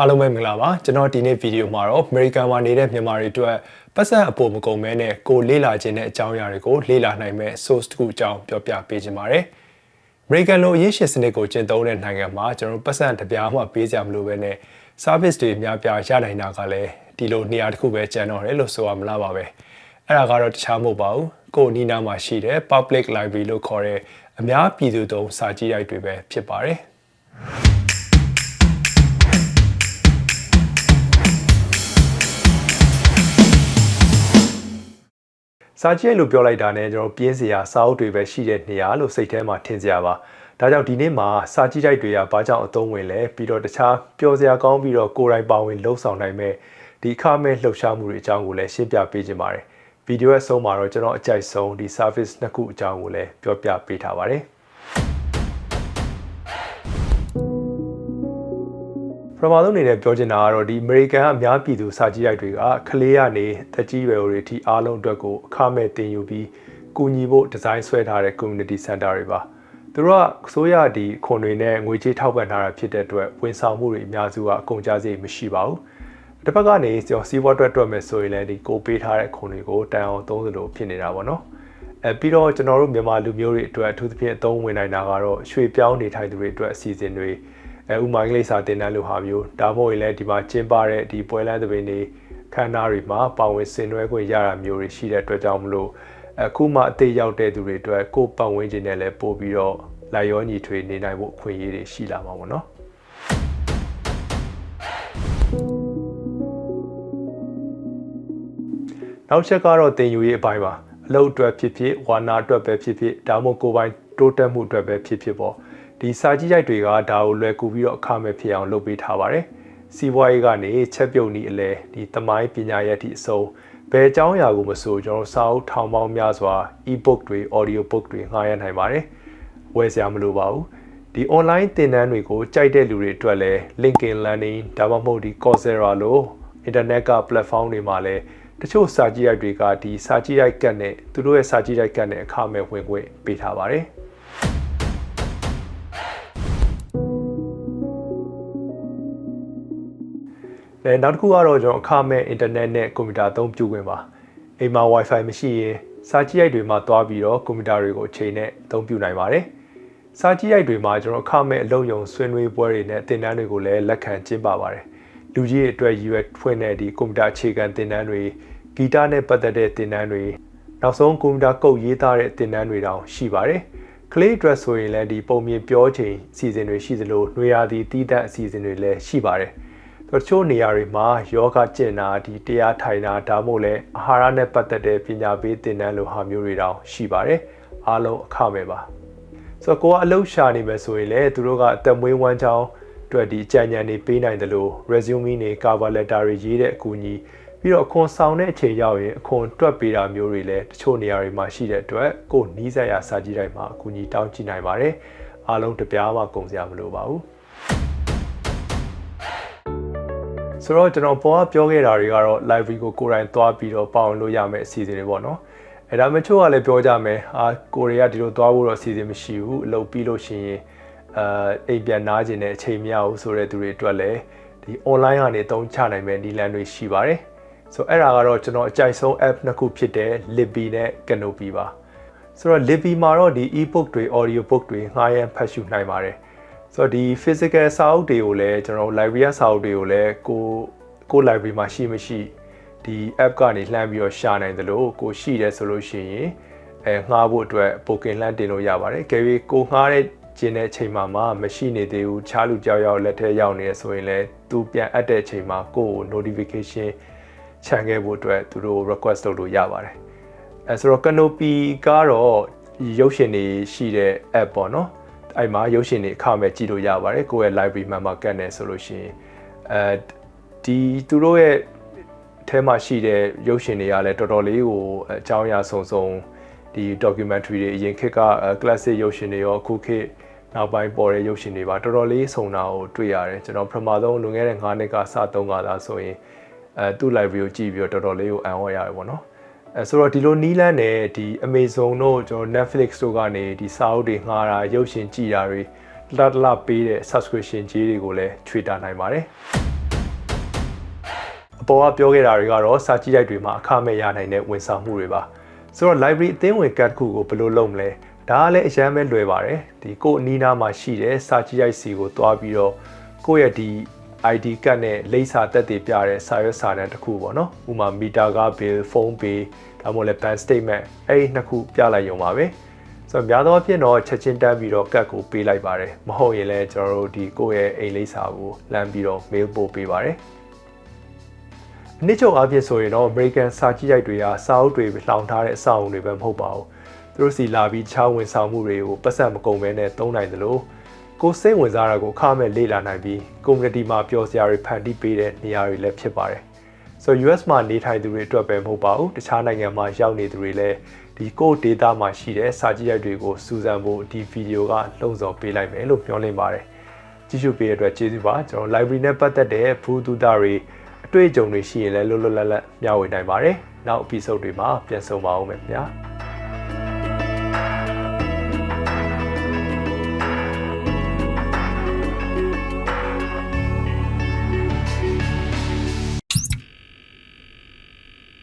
အားလုံးပဲမင်္ဂလာပါကျွန်တော်ဒီနေ့ဗီဒီယိုမှာတော့ American မှာနေတဲ့မြန်မာတွေအတွက်ပတ်စံအပေါ်မကုန်မဲနဲ့ကိုလေ့လာခြင်းတဲ့အကြောင်းအရာတွေကိုလေ့လာနိုင်မဲ့ source တစ်ခုအကြောင်းပြောပြပေးခြင်းပါတယ် American လိုအရေးရှင်စနစ်ကိုကျင့်သုံးတဲ့နိုင်ငံမှာကျွန်တော်ပတ်စံတစ်ပြားမှပေးကြမလို့ပဲနဲ့ service တွေအများပြားရနိုင်တာကလည်းဒီလိုနေရာတစ်ခုပဲကျန်တော့တယ်လို့ဆိုရမလားပါပဲအဲ့ဒါကတော့တခြားမဟုတ်ပါဘူးကိုနီးနားမှာရှိတဲ့ public library လို့ခေါ်တဲ့အများပြည်သူသုံးစာကြည့်ရိုက်တွေပဲဖြစ်ပါတယ် စာကြည့်လို့ပြောလိုက်တာနဲ့ကျွန်တော်ပြင်းစရာစာအုပ်တွေပဲရှိတဲ့နေရာလို့စိတ်ထဲမှာထင်စရာပါဒါကြောင့်ဒီနေ့မှာစာကြည့်တိုက်တွေကဘာကြောင့်အသုံးဝင်လဲပြီးတော့တခြားပျော်စရာကောင်းပြီးတော့ကိုယ်တိုင်ပါဝင်လှုပ်ဆောင်နိုင်မဲ့ဒီအခမဲ့လှုပ်ရှားမှုတွေအကြောင်းကိုလည်းရှင်းပြပေးခြင်းပါတယ်ဗီဒီယိုရဲ့အဆုံးမှာတော့ကျွန်တော်အကြိုက်ဆုံးဒီ service နှစ်ခုအကြောင်းကိုလည်းပြောပြပေးထားပါတယ် ပထမဆုံးအနေနဲ့ပြောချင်တာကတော့ဒီ American အများပြည်သူစာကြည့်ရိုက်တွေကကလေးကနေတက်ကြီးရွယ်တွေအထိအားလုံးအတွက်ကိုအခမဲ့တင်ယူပြီးကူညီဖို့ဒီဇိုင်းဆွဲထားတဲ့ community center တွေပါသူတို့ကအစိုးရဒီခွန်တွေနဲ့ငွေကြေးထောက်ပံ့ထားတာဖြစ်တဲ့အတွက်ဝန်ဆောင်မှုတွေအများစုကအကုန်ကြစိတ်မရှိပါဘူးတစ်ဖက်ကနေကျွန်တော်စီးပွားအတွက်တွက်မယ်ဆိုရင်လည်းဒီကိုပေးထားတဲ့ခွန်တွေကိုတန်အောင်သုံးသလိုဖြစ်နေတာပေါ့နော်အဲပြီးတော့ကျွန်တော်တို့မြန်မာလူမျိုးတွေအတွက်အထူးသဖြင့်အသုံးဝင်နိုင်တာကတော့ရွှေပြောင်းနေထိုင်သူတွေအတွက်အစီအစဉ်တွေ အဲဥမာကလေးစာတင်တန်းလိုဟာမျိုးဒါမှမဟုတ်ရင်လည်းဒီမှာကျင်းပတဲ့ဒီပွဲလမ်းသဘင်တွေခန်းနာတွေမှာပါဝင်ဆင်နွှဲခွင့်ရတာမျိုးတွေရှိတဲ့အတွက်ကြောင့်မလို့အခုမှအသေးရောက်တဲ့သူတွေအတွက်ကိုယ်ပတ်ဝန်းကျင်နဲ့လည်းပို့ပြီးတော့လိုက်ရောညီထွေနေနိုင်ဖို့အခွင့်အရေးတွေရှိလာမှာပေါ့နော်နောက်ချက်ကတော့တင်ယူရေးအပိုင်းပါအလုပ်အတွက်ဖြစ်ဖြစ်ဝါနာအတွက်ပဲဖြစ်ဖြစ်ဒါမှမဟုတ်ကိုယ်ပိုင်တိုးတက်မှုအတွက်ပဲဖြစ်ဖြစ်ပေါ့ ဒီစာကြည့်ရိုက်တွေကဒါကိုလွယ်ကူပြီးတော့အခမဲ့ဖြစ်အောင်လုပ်ပေးထားပါတယ်စီးပွားရေးကနေချက်ပြုတ်နီးအလဲဒီတမိုင်းပညာရပ်ထိအစုံဘယ်အကြောင်းအရာကိုမဆိုကျွန်တော်စာအုပ်ထောင်ပေါင်းများစွာ e-book တွေ audio book တွေငှားရနိုင်ပါတယ်ဝယ်စရာမလိုပါဘူးဒီ online သင်တန်းတွေကိုကြိုက်တဲ့လူတွေအတွက်လည်း LinkedIn Learning ဒါမှမဟုတ်ဒီ Coursera လို internet က platform တွေမှာလည်းတချို့စာကြည့်ရိုက်တွေကဒီစာကြည့်ရိုက်ကတ်နဲ့သူတို့ရဲ့စာကြည့်ရိုက်ကတ်နဲ့အခမဲ့ဝင်ခွင့်ပေးထားပါတယ် အဲနောက်တစ်ခုကတော့ကျွန်တော်အခမဲ့ internet နဲ့ကွန်ပျူတာအသုံးပြုခွင့်ပါအိမ်မှာ wifi မရှိရင်စာကြည့်ရိုက်တွေမှာတွားပြီးတော့ကွန်ပျူတာတွေကိုအချိန်နဲ့အသုံးပြုနိုင်ပါတယ်စာကြည့်ရိုက်တွေမှာကျွန်တော်အခမဲ့အလုပ်ရုံဆွေးနွေးပွဲတွေနဲ့သင်တန်းတွေကိုလည်းလက်ခံကျင်းပပါတယ်လူကြီးတွေအတွက်ရည်ရွယ်ဖွင့်တဲ့ဒီကွန်ပျူတာအခြေခံသင်တန်းတွေဂီတနဲ့ပတ်သက်တဲ့သင်တန်းတွေနောက်ဆုံးကွန်ပျူတာကုတ်ရေးသားတဲ့သင်တန်းတွေတောင်ရှိပါတယ်ကလေး dress ဆိုရင်လည်းဒီပုံမြင်ပြောချိန်အစီအစဉ်တွေရှိသလိုနှွေရာသီတီးတန့်အစီအစဉ်တွေလည်းရှိပါတယ် တချို့နေရာတွေမှာယောဂကျင့်တာဒီတရားထိုင်တာဒါမှမဟုတ်လည်းအာဟာရနဲ့ပတ်သက်တဲ့ပညာပေးသင်တန်းလိုဟာမျိုးတွေတောင်ရှိပါတယ်အားလုံးအခမဲ့ပါဆိုတော့ကိုကအလုပ်ရှာနေမယ်ဆိုရင်လည်းသူတို့ကအသက်မွေးဝမ်းကြောင်းအတွက်ဒီကြံညံနေပေးနိုင်တယ်လို့ resume တွေ cover letter တွေရေးတဲ့အကူအညီပြီးတော့အခွန်ဆောင်တဲ့အချိန်ရောက်ရင်အခွန်တွက်ပေးတာမျိုးတွေလည်းတချို့နေရာတွေမှာရှိတဲ့အတွက်ကိုနီးစပ်ရာစာကြည့်တိုင်းမှာအကူအညီတောင်းကြည့်နိုင်ပါတယ်အားလုံးတပြားမှကုန်စရာမလိုပါဘူး ဆိုတော့ကျွန်တော်ပေါ်ကပြောခဲ့တာတွေကတော့ library ကိုကိုယ်တိုင်သွားပြီးတော့ပေါအောင်လို့ရမယ်အစီအစဉ်တွေပေါ့နော်အဲဒါမှချို့ကလည်းပြောကြမယ်ဟာကိုရီးယားဒီလိုသွားဖို့တော့အစီအစဉ်မရှိဘူးအလုပ်ပြီးလို့ရှိရင်အာအိမ်ပြန်နားကျင်တဲ့အချိန်မရဘူးဆိုတဲ့သူတွေအတွက်လည်းဒီ online ကနေသုံးချနိုင်မဲ့နည်းလမ်းတွေရှိပါတယ်ဆိုတော့အဲ့ဒါကတော့ကျွန်တော်အကြိုက်ဆုံး app နှစ်ခုဖြစ်တဲ့ Libby နဲ့ Canopy ပါဆိုတော့ Libby မှာတော့ဒီ ebook တွေ audio book တွေငှားရမ်းဖတ်ရှုနိုင်ပါတယ် ဆိုတော့ဒီ physical စာအုပ်တွေကိုလည်းကျွန်တော် library စာအုပ်တွေကိုလည်းကိုကို library မှာရှိမရှိဒီ app ကနေလှမ်းပြီးတော့ရှာနိုင်တယ်လို့ကိုရှိတယ်ဆိုလို့ရှိရင်အဲငှားဖို့အတွက် booking လှမ်းတင်လို့ရပါတယ်။ကြွေကိုငှားတဲ့ကျင်တဲ့အချိန်မှာမှမရှိနေသေးဘူးခြားလူကြောက်ရောက်လက်ထဲရောက်နေရဆိုရင်လည်းသူပြန်အပ်တဲ့အချိန်မှာကိုကို notification ခြံခဲ့ဖို့အတွက်သူတို့ request လုပ်လို့ရပါတယ်။အဲဆိုတော့ Canopy ကတော့ရုပ်ရှင်တွေရှိတဲ့ app ပေါ့နော်။ အဲ့မှာရုပ်ရှင်တွေအခမဲ့ကြည့်လို့ရပါတယ်ကိုယ့်ရဲ့ library member ကတ်နေဆိုလို့ရှိရင်အဲဒီသူတို့ရဲ့အဲမှာရှိတဲ့ရုပ်ရှင်တွေကလည်းတော်တော်လေးကိုအကြောင်းအရာစုံစုံဒီ documentary တွေအရင်ခေတ်က classic ရုပ်ရှင်တွေရောအခုခေတ်နောက်ပိုင်းပေါ်တဲ့ရုပ်ရှင်တွေပါတော်တော်လေးစုံတာကိုတွေ့ရတယ်ကျွန်တော်ပထမဆုံးလွန်ခဲ့တဲ့9နှစ်ကစသုံးကသာဆိုရင်အဲသူ့ library ကိုကြည့်ပြီးတော့တော်တော်လေးကိုအံ့ဩရတယ်ပေါ့နော် အဲဆိုတော့ဒီလိုနီးလန်းနဲ့ဒီ Amazon တို့ကျွန်တော် Netflix တို့ကနေဒီစာအုပ်တွေငှားတာရုပ်ရှင်ကြည့်တာတွေတလတလပေးတဲ့ subscription ကြီးတွေကိုလည်းချွေတာနိုင်ပါတယ်ပေါ်ကပြောခဲ့တာတွေကတော့စာကြည့်ရိုက်တွေမှာအခမဲ့ရနိုင်တဲ့ဝန်ဆောင်မှုတွေပါဆိုတော့ library အသင်းဝင်ကတ်တစ်ခုကိုဘယ်လိုလုပ်မလဲဒါကလည်းအရန်ပဲလွယ်ပါတယ်ဒီကို့အနီးနားမှာရှိတဲ့စာကြည့်ရိုက်စီကိုတွားပြီးတော့ကိုယ့်ရဲ့ဒီ ID ကတ်နဲ့လိပ်စာတက်တည်ပြတဲ့စာရွက်စာတမ်းတစ်ခုပေါ့နော်ဥပမာမီတာက bill ဖုန်း pay ဒါမှမဟုတ်လည်း bank statement အဲ့ဒီနှစ်ခုပြလိုက်ရုံပါပဲဆိုတော့များသောအားဖြင့်တော့ချက်ချင်းတန်းပြီးတော့ကတ်ကိုပေးလိုက်ပါတယ်မဟုတ်ရင်လည်းကျွန်တော်တို့ဒီကိုယ့်ရဲ့အိမ်လိပ်စာကိုလမ်းပြီးတော့ mail ပို့ပေးပါတယ်နှစ်ချုပ်အဖြစ်ဆိုရင်တော့ American စာကြည့်ရိုက်တွေကစာအုပ်တွေလှောင်ထားတဲ့အဆောက်အုံတွေပဲမဟုတ်ပါဘူးသူတို့စီလာပြီးချောင်းဝင်ဆောင်မှုတွေကိုပတ်သက်မကုန်ဘဲနဲ့သုံးနိုင်တယ်လို့ ကိုယ်စိတ်ဝင်စားတာကိုအခမဲ့လေ့လာနိုင်ပြီး community မှာပျော်စရာတွေဖန်တီးပေးတဲ့နေရာတွေလည်းဖြစ်ပါတယ်ဆိုတော့ US မှာနေထိုင်သူတွေအတွက်ပဲမဟုတ်ပါဘူးတခြားနိုင်ငံမှာရောက်နေသူတွေလည်းဒီကိုယ့် data မှာရှိတဲ့စာကြည့်ရိုက်တွေကိုစူးစမ်းဖို့ဒီဗီဒီယိုကလှုံ့ဆော်ပေးလိုက်မယ်လို့ပြောလင်းပါတယ်ကြည့်ရှုပေးတဲ့အတွက်ကျေးဇူးပါကျွန်တော် library နဲ့ပတ်သက်တဲ့ဘူးတူတာတွေအတွေ့အကြုံတွေရှိရင်လည်းလွတ်လွတ်လပ်လပ်မျှဝေနိုင်ပါတယ်နောက် episode တွေမှာပြန်ဆုံပါဦးမယ်ခင်ဗျာ